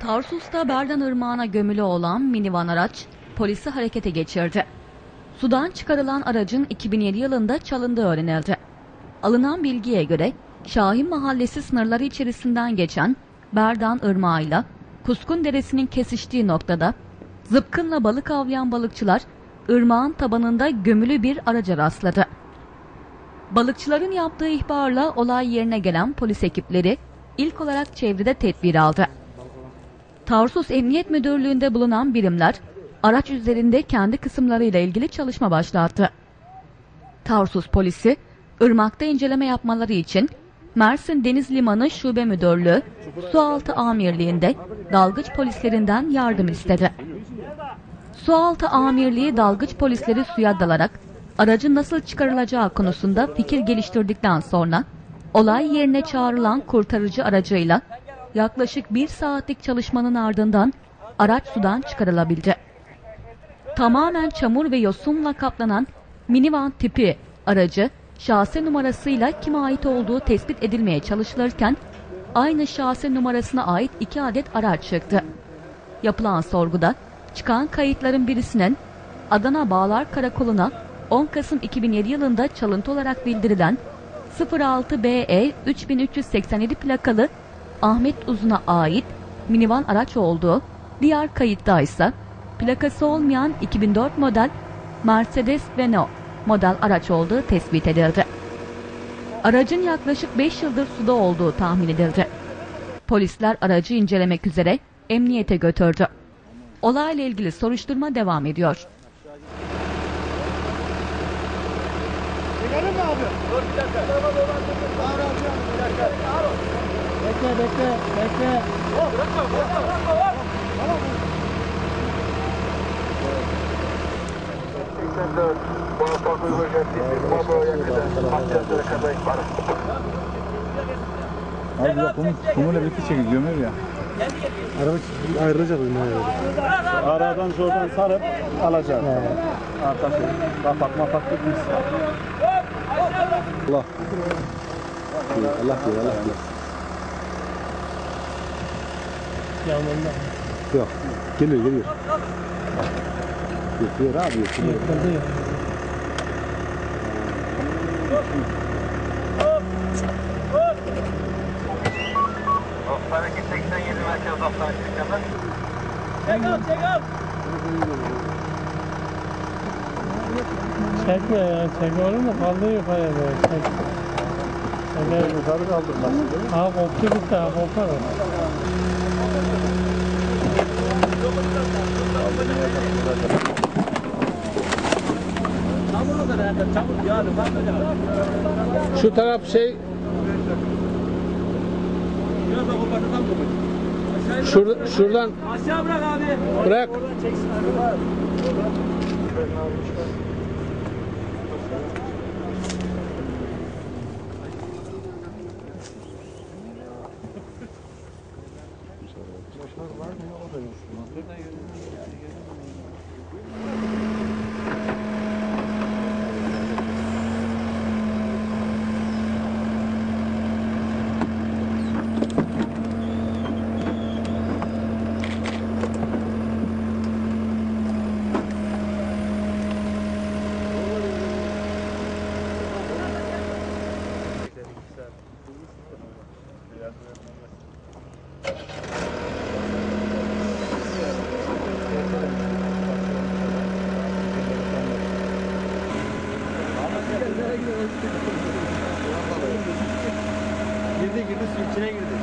Tarsus'ta Berdan Irmağı'na gömülü olan minivan araç polisi harekete geçirdi. Sudan çıkarılan aracın 2007 yılında çalındığı öğrenildi. Alınan bilgiye göre Şahin Mahallesi sınırları içerisinden geçen Berdan Irmağı ile Kuskun Deresi'nin kesiştiği noktada zıpkınla balık avlayan balıkçılar ırmağın tabanında gömülü bir araca rastladı. Balıkçıların yaptığı ihbarla olay yerine gelen polis ekipleri ilk olarak çevrede tedbir aldı. Tarsus Emniyet Müdürlüğü'nde bulunan birimler araç üzerinde kendi kısımlarıyla ilgili çalışma başlattı. Tarsus polisi ırmakta inceleme yapmaları için Mersin Deniz Limanı Şube Müdürlüğü Sualtı Amirliği'nde dalgıç polislerinden yardım istedi. Sualtı Amirliği dalgıç polisleri suya dalarak aracın nasıl çıkarılacağı konusunda fikir geliştirdikten sonra olay yerine çağrılan kurtarıcı aracıyla yaklaşık bir saatlik çalışmanın ardından araç sudan çıkarılabildi. Tamamen çamur ve yosunla kaplanan minivan tipi aracı şahse numarasıyla kime ait olduğu tespit edilmeye çalışılırken aynı şahse numarasına ait iki adet araç çıktı. Yapılan sorguda çıkan kayıtların birisinin Adana Bağlar Karakolu'na 10 Kasım 2007 yılında çalıntı olarak bildirilen 06BE 3387 plakalı Ahmet Uzun'a ait minivan araç olduğu, diğer kayıtta ise plakası olmayan 2004 model Mercedes Veno model araç olduğu tespit edildi. Aracın yaklaşık 5 yıldır suda olduğu tahmin edildi. Polisler aracı incelemek üzere emniyete götürdü. Olayla ilgili soruşturma devam ediyor. Bekle bekle bekle. Muvaffak Uygur Caddesi, Baba'ya kadar, Makyajlara kadar var. Abi bak bunu kumuyla birlikte çekiliyor Ömer ya. Araba ayrılacak bizim herhalde. Aradan şuradan sarıp alacağım. Arkası kapak mapak gitmiş. Allah. Allah diyor, Allah diyor. Yanında. Yok. Geliyor, geliyor. Yapıyor abi, yapıyor. Yıkıldı. Hareket 87 merkez hastanesi çıkanlar. Çekme ya. Çekme olur mu? Kaldır yukarıya doğru. Çek. Çeker. Yukarı kaldırmaz. Ha koptu gitti. Ha kopar o. Şu taraf şey... Şurada, şuradan Aşağı bırak abi. bırak. Girdi girdi, sürçüne girdi.